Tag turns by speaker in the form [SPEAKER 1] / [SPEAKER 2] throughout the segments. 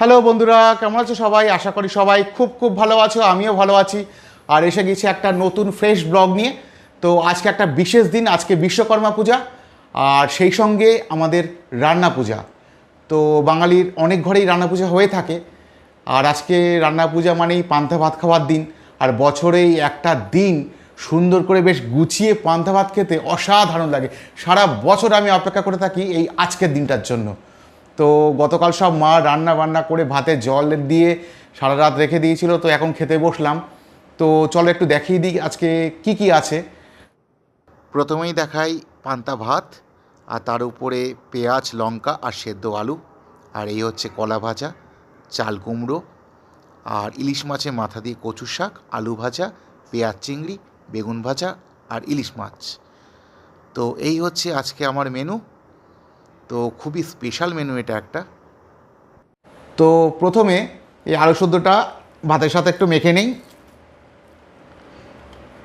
[SPEAKER 1] Hello বন্ধুরা, কেমন আছো সবাই? আশা করি সবাই খুব খুব ভালো আছো, আমিও ভালো আছি। আর এসে গেছি একটা নতুন ফ্রেশ ব্লগ নিয়ে। তো আজকে একটা বিশেষ দিন, আজকে বিশ্বকর্মা পূজা, আর সেই সঙ্গে আমাদের রান্না পূজা। তো বাঙালির অনেক ঘরেই রান্না পূজা হয়ে থাকে। আর আজকে রান্না পূজা মানেই পান্তা ভাত খাওয়ার দিন। আর বছরেই একটা দিন সুন্দর করে বেশ গুছিয়ে পান্তা ভাত খেতে অসাধারণ লাগে। সারা বছর আমি অপেক্ষা করে থাকি এই আজকের দিনটার জন্য। তো গতকাল সব মা রান্না বান্না করে ভাতে জল দিয়ে সারা রাত রেখে দিয়েছিল, তো এখন খেতে বসলাম। তো চলো একটু দেখিয়ে দিই আজকে কি কি আছে। প্রথমেই দেখাই পান্তা ভাত, আর তার উপরে পেঁয়াজ, লঙ্কা, আর সেদ্ধ আলু, আর এই হচ্ছে কলা ভাজা, চাল কুমড়ো, আর ইলিশ মাছের মাথা দিয়ে কচু শাক, আলু ভাজা, পেঁয়াজ চিংড়ি, বেগুন ভাজা, আর ইলিশ মাছ। তো এই হচ্ছে আজকে আমার মেনু তো খুবই স্পেশাল মেনু এটা একটা। তো প্রথমে এই আলু সদ্যটা ভাতের সাথে একটু মেখে নেই।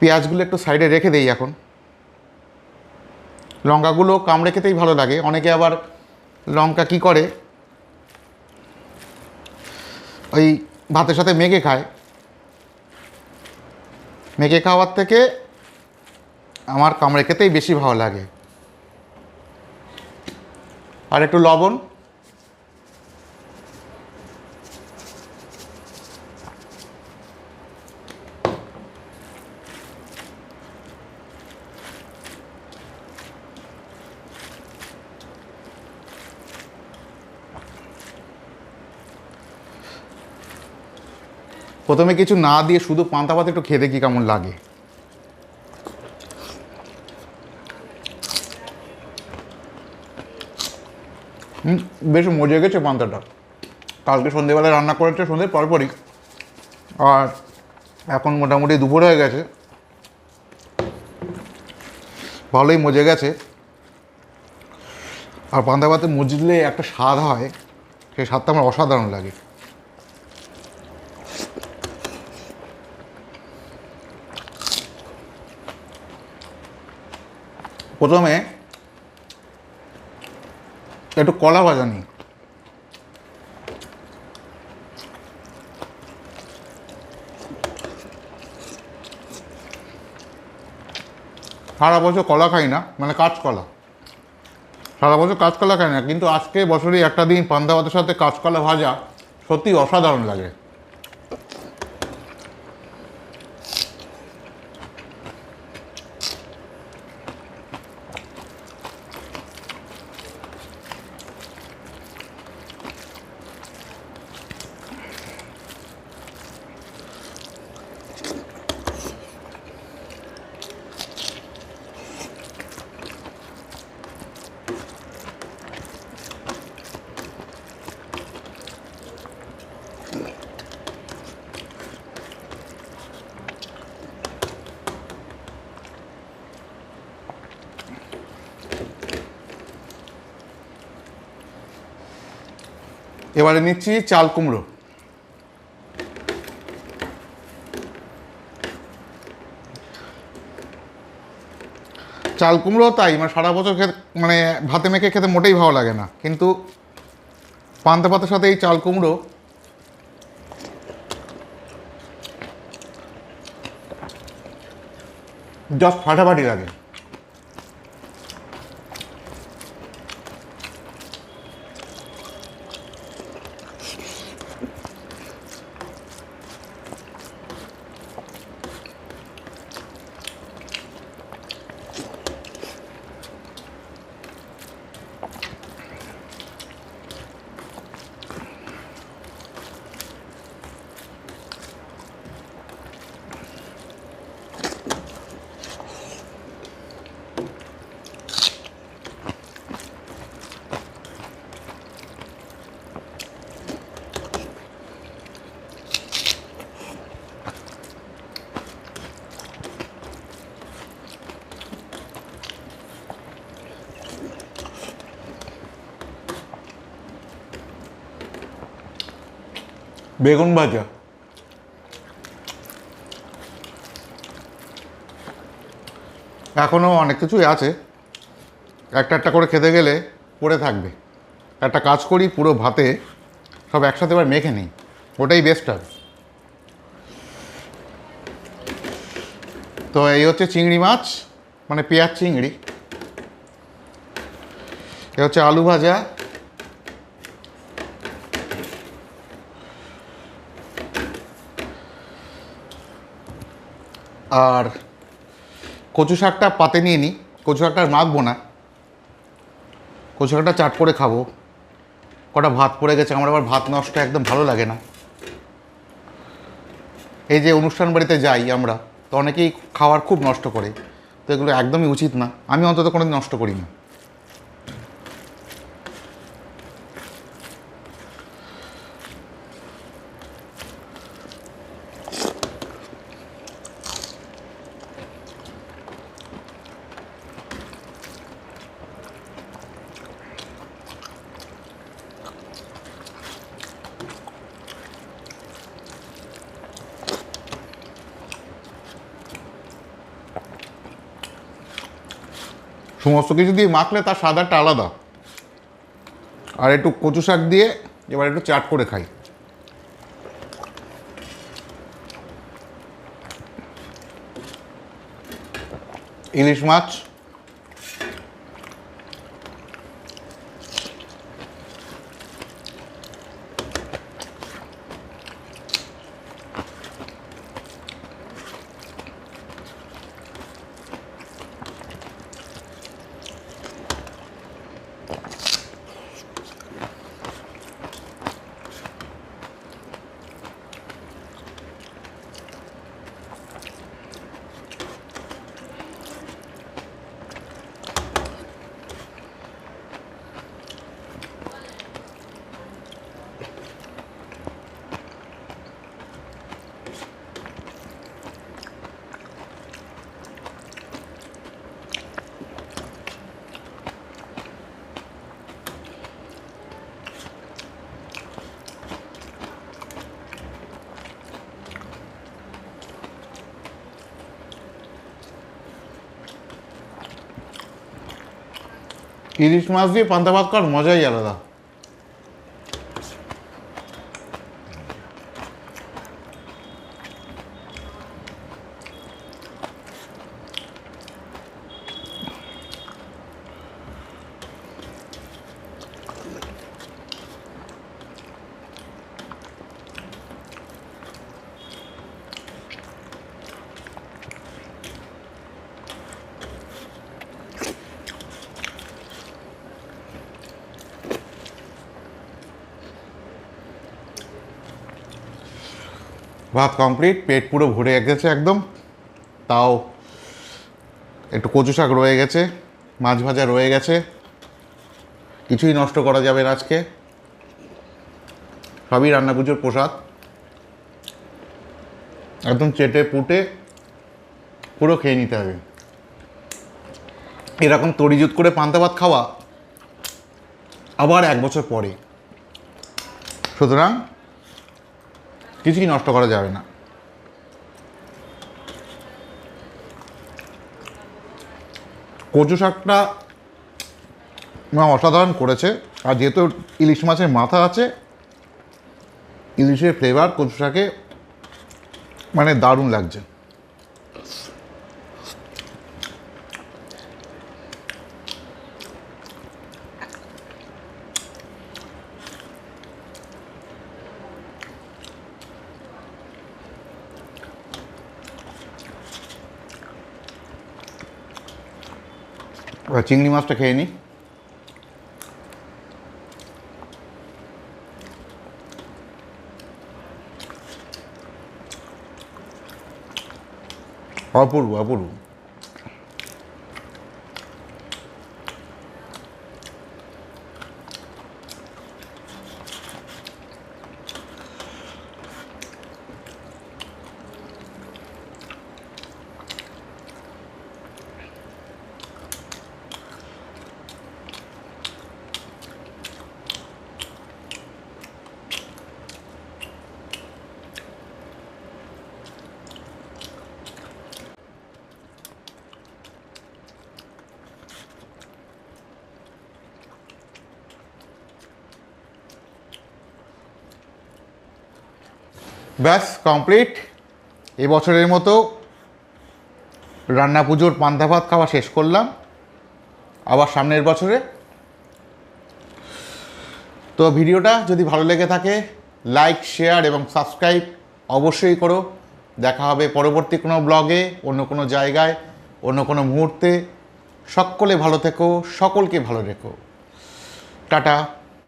[SPEAKER 1] পেঁয়াজগুলো একটু সাইডে রেখে দেই এখন। লঙ্কাগুলো কামড়ে খেতেই ভালো লাগে। অনেকে আবার লঙ্কা কি করে? ওই ভাতের সাথে মেখে খায়। মেখে খাওয়ার থেকে আমার কামড়ে খেতেই বেশি ভালো লাগে। আর একটু লবণ। প্রথমে কিছু না দিয়ে শুধু পান্তা ভাত একটু খেতে কি কেমন লাগে। বেশ মজে গেছে পান্তাটা। কালকে সন্ধেবেলায় রান্না করেছে, সন্ধ্যের পরপরই। আর এখন মোটামুটি দুপুর হয়ে গেছে। ভালোই মজে গেছে। আর পান্তা ভাতে মজলে একটা স্বাদ হয় সেই স্বাদটা আমার অসাধারণ লাগে। প্রথমে একটু কলা ভাজা নিই। সারা বছর কলা খাই না মানে কাঁচকলা। সারা বছর কাঁচকলা খাই না, কিন্তু আজকে বছরই একটা দিন পান্দা ভাতের সাথে কাঁচকলা ভাজা সত্যি অসাধারণ লাগে। এবারে নিচ্ছি চাল কুমড়ো। চাল কুমড়ো তাই মানে সারা বছর মানে ভাতে মেখে খেতে মোটেই ভালো লাগে না। কিন্তু পান্তা পাতার সাথে এই চাল কুমড়ো জাস্ট ফাটাফাটি লাগে। বেগুন ভাজা এখনও অনেক কিছুই আছে। একটা একটা করে খেতে গেলে পড়ে থাকবে। একটা কাজ করি, পুরো ভাতে সব একসাথে এবার মেখে নিই। ওটাই বেস্ট হবে। তো এই হচ্ছে চিংড়ি মাছ মানে পেঁয়াজ চিংড়ি। এ হচ্ছে আলু ভাজা আর কচু শাকটা পাতে নিয়ে নিই কচু শাকটা মাখবো না। কচু শাকটা চাট করে খাব। কটা ভাত পড়ে গেছে, আমার আবার ভাত নষ্ট একদম ভালো লাগে না। এই যে অনুষ্ঠান বাড়িতে যাই আমরা, তো অনেকেই খাওয়ার খুব নষ্ট করে। তো এগুলো একদমই উচিত না। আমি অন্তত কোনো নষ্ট করি না সমস্ত কিছু দিয়ে মাখলে তার স্বাদটা আলাদা। আর একটু কচু শাক দিয়ে এবার একটু চাট করে খাই। ইলিশ মাছ ইলিশ মাছ দিয়ে পান্তা ভাত করার মজাই আলাদা। ভাত কমপ্লিট পেট পুরো ভরে গেছে একদম। তাও একটু কচু শাক রয়ে গেছে, মাছ ভাজা রয়ে গেছে। কিছুই নষ্ট করা যাবে না আজকে। সবই রান্না প্রসাদ। একদম চেটে পুটে পুরো খেয়ে নিতে হবে। এরকম তরিজুত করে পান্তা ভাত খাওয়া আবার এক বছর পরে। সুতরাং কিছুই নষ্ট করা যাবে না। কচু শাকটা অসাধারণ করেছে, আর যেহেতু ইলিশ মাছের মাথা আছে, ইলিশের ফ্লেভার কচু শাকে মানে দারুণ লাগছে। চিংড়ি মাছটা খেয়ে নিই অপূর্ব অপূর্ব। ব্যাস কমপ্লিট এবছরের মতো রান্না পুজোর পান্তা ভাত খাওয়া শেষ করলাম। আবার সামনের বছরে। তো ভিডিওটা যদি ভালো লেগে থাকে লাইক শেয়ার এবং সাবস্ক্রাইব অবশ্যই করো। দেখা হবে পরবর্তী কোনো ব্লগে অন্য কোনো জায়গায়, অন্য কোনো মুহূর্তে। সকলে ভালো থেকো, সকলকে ভালো রেখো। টাটা।